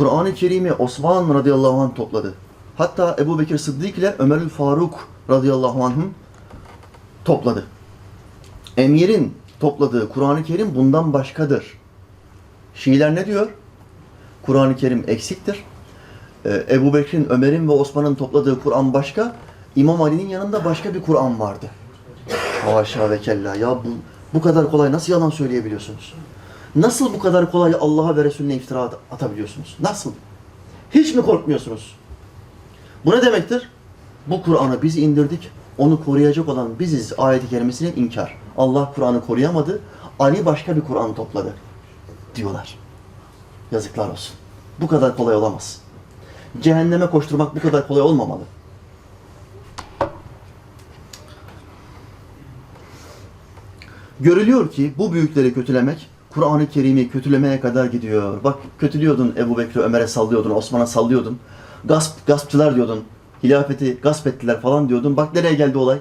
Kur'an-ı Kerim'i Osman radıyallahu anh topladı. Hatta Ebu Bekir Sıddık ile Ömerül Faruk radıyallahu anh'ın topladı. Emir'in topladığı Kur'an-ı Kerim bundan başkadır. Şiiler ne diyor? Kur'an-ı Kerim eksiktir. Ee, Ebu Bekir'in, Ömer'in ve Osman'ın topladığı Kur'an başka. İmam Ali'nin yanında başka bir Kur'an vardı. Haşa ve kella. Ya bu, bu kadar kolay nasıl yalan söyleyebiliyorsunuz? Nasıl bu kadar kolay Allah'a ve Resulüne iftira at- atabiliyorsunuz? Nasıl? Hiç mi korkmuyorsunuz? Bu ne demektir? Bu Kur'an'ı biz indirdik. Onu koruyacak olan biziz ayeti kerimesinin inkar. Allah Kur'an'ı koruyamadı. Ali başka bir Kur'an topladı. Diyorlar. Yazıklar olsun. Bu kadar kolay olamaz. Cehenneme koşturmak bu kadar kolay olmamalı. Görülüyor ki bu büyükleri kötülemek Kur'an-ı Kerim'i kötülemeye kadar gidiyor. Bak kötülüyordun Ebu Bekir'i Ömer'e sallıyordun, Osman'a sallıyordun. Gasp, gaspçılar diyordun. Hilafeti gasp ettiler falan diyordun. Bak nereye geldi olay?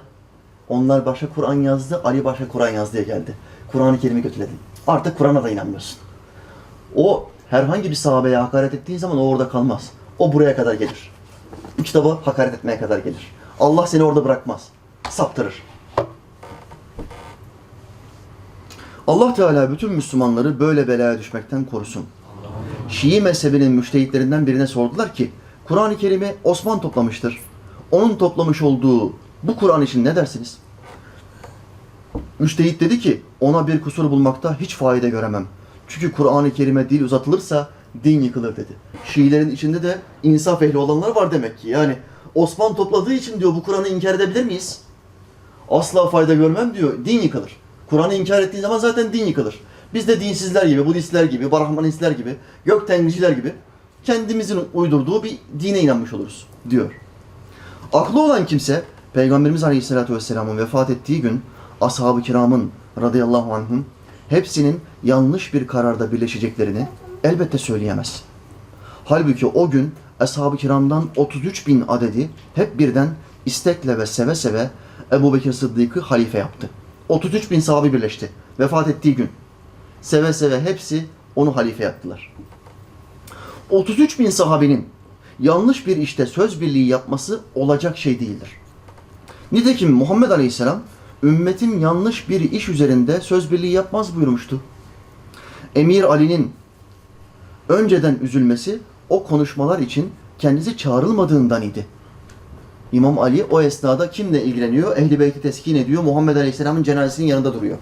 Onlar başka Kur'an yazdı, Ali başka Kur'an yazdı diye geldi. Kur'an-ı Kerim'i kötüledin. Artık Kur'an'a da inanmıyorsun. O herhangi bir sahabeye hakaret ettiğin zaman o orada kalmaz. O buraya kadar gelir. Bu kitaba hakaret etmeye kadar gelir. Allah seni orada bırakmaz. Saptırır. Allah Teala bütün Müslümanları böyle belaya düşmekten korusun. Şii mezhebinin müştehitlerinden birine sordular ki, Kur'an-ı Kerim'i Osman toplamıştır. Onun toplamış olduğu bu Kur'an için ne dersiniz? Müştehit dedi ki, ona bir kusur bulmakta hiç fayda göremem. Çünkü Kur'an-ı Kerim'e dil uzatılırsa din yıkılır dedi. Şiilerin içinde de insaf ehli olanlar var demek ki. Yani Osman topladığı için diyor bu Kur'an'ı inkar edebilir miyiz? Asla fayda görmem diyor. Din yıkılır. Kur'an'ı inkar ettiğin zaman zaten din yıkılır. Biz de dinsizler gibi, Budistler gibi, Brahmanistler gibi, gök tengriciler gibi kendimizin uydurduğu bir dine inanmış oluruz diyor. Aklı olan kimse Peygamberimiz Aleyhisselatü Vesselam'ın vefat ettiği gün ashab-ı kiramın radıyallahu anh'ın hepsinin yanlış bir kararda birleşeceklerini elbette söyleyemez. Halbuki o gün ashab-ı kiramdan 33 bin adedi hep birden istekle ve seve seve Ebu Bekir Sıddık'ı halife yaptı. 33 bin sahabe birleşti vefat ettiği gün. Seve seve hepsi onu halife yaptılar. 33 bin sahabenin yanlış bir işte söz birliği yapması olacak şey değildir. Nitekim Muhammed Aleyhisselam ümmetim yanlış bir iş üzerinde söz birliği yapmaz buyurmuştu. Emir Ali'nin önceden üzülmesi o konuşmalar için kendisi çağrılmadığından idi. İmam Ali o esnada kimle ilgileniyor? Ehli Beyt'i teskin ediyor. Muhammed Aleyhisselam'ın cenazesinin yanında duruyor.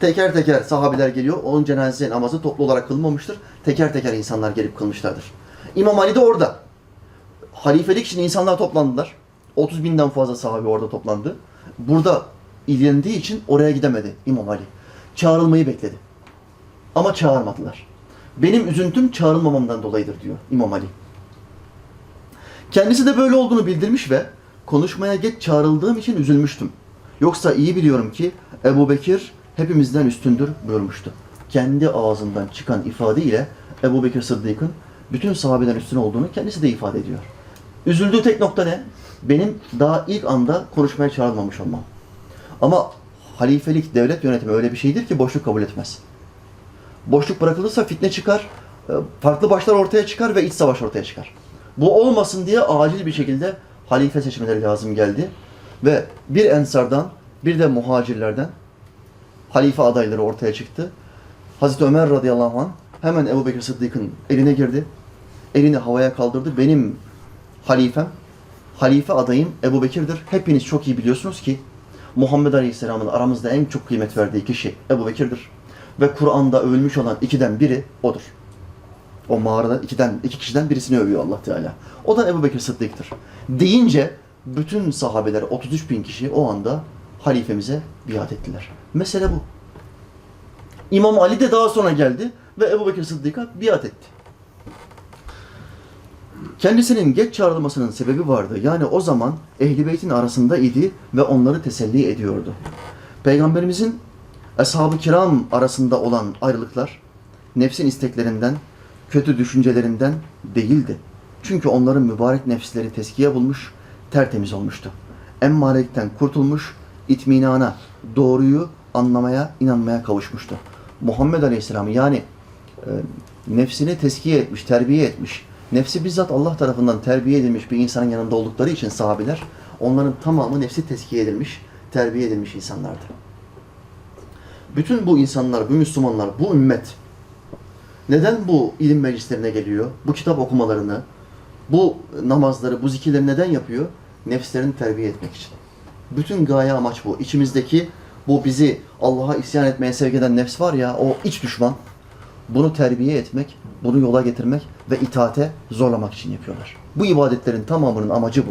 Teker teker sahabiler geliyor. Onun cenaze namazı toplu olarak kılmamıştır. Teker teker insanlar gelip kılmışlardır. İmam Ali de orada. Halifelik için insanlar toplandılar. 30 binden fazla sahabe orada toplandı. Burada ilgilendiği için oraya gidemedi İmam Ali. Çağrılmayı bekledi. Ama çağırmadılar. Benim üzüntüm çağrılmamamdan dolayıdır diyor İmam Ali. Kendisi de böyle olduğunu bildirmiş ve konuşmaya geç çağrıldığım için üzülmüştüm. Yoksa iyi biliyorum ki Ebu Bekir hepimizden üstündür buyurmuştu. Kendi ağzından çıkan ifade ile Ebu Bekir Sıddık'ın bütün sahabeden üstün olduğunu kendisi de ifade ediyor. Üzüldüğü tek nokta ne? Benim daha ilk anda konuşmaya çağrılmamış olmam. Ama halifelik, devlet yönetimi öyle bir şeydir ki boşluk kabul etmez. Boşluk bırakılırsa fitne çıkar, e, farklı başlar ortaya çıkar ve iç savaş ortaya çıkar. Bu olmasın diye acil bir şekilde halife seçmeleri lazım geldi. Ve bir ensardan bir de muhacirlerden halife adayları ortaya çıktı. Hazreti Ömer radıyallahu anh hemen Ebu Bekir Sıddık'ın eline girdi. Elini havaya kaldırdı. Benim halifem, halife adayım Ebu Bekir'dir. Hepiniz çok iyi biliyorsunuz ki Muhammed Aleyhisselam'ın aramızda en çok kıymet verdiği kişi Ebu Bekir'dir. Ve Kur'an'da övülmüş olan ikiden biri odur. O mağarada ikiden, iki kişiden birisini övüyor Allah Teala. O da Ebu Bekir Sıddık'tır. Deyince bütün sahabeler 33 bin kişi o anda halifemize biat ettiler. Mesele bu. İmam Ali de daha sonra geldi ve Ebu Bekir Sıddık'a biat etti. Kendisinin geç çağrılmasının sebebi vardı. Yani o zaman Ehli Beyt'in arasında idi ve onları teselli ediyordu. Peygamberimizin Ashab-ı Kiram arasında olan ayrılıklar nefsin isteklerinden, kötü düşüncelerinden değildi. Çünkü onların mübarek nefsleri teskiye bulmuş, tertemiz olmuştu. Emmarelikten kurtulmuş, itminana, doğruyu anlamaya, inanmaya kavuşmuştu. Muhammed Aleyhisselam yani e, nefsini teskiye etmiş, terbiye etmiş. Nefsi bizzat Allah tarafından terbiye edilmiş bir insanın yanında oldukları için sahabeler, onların tamamı nefsi teskiye edilmiş, terbiye edilmiş insanlardı. Bütün bu insanlar, bu Müslümanlar, bu ümmet neden bu ilim meclislerine geliyor? Bu kitap okumalarını, bu namazları, bu zikirleri neden yapıyor? Nefslerini terbiye etmek için. Bütün gaye amaç bu. İçimizdeki bu bizi Allah'a isyan etmeye sevk eden nefs var ya, o iç düşman. Bunu terbiye etmek, bunu yola getirmek ve itaate zorlamak için yapıyorlar. Bu ibadetlerin tamamının amacı bu.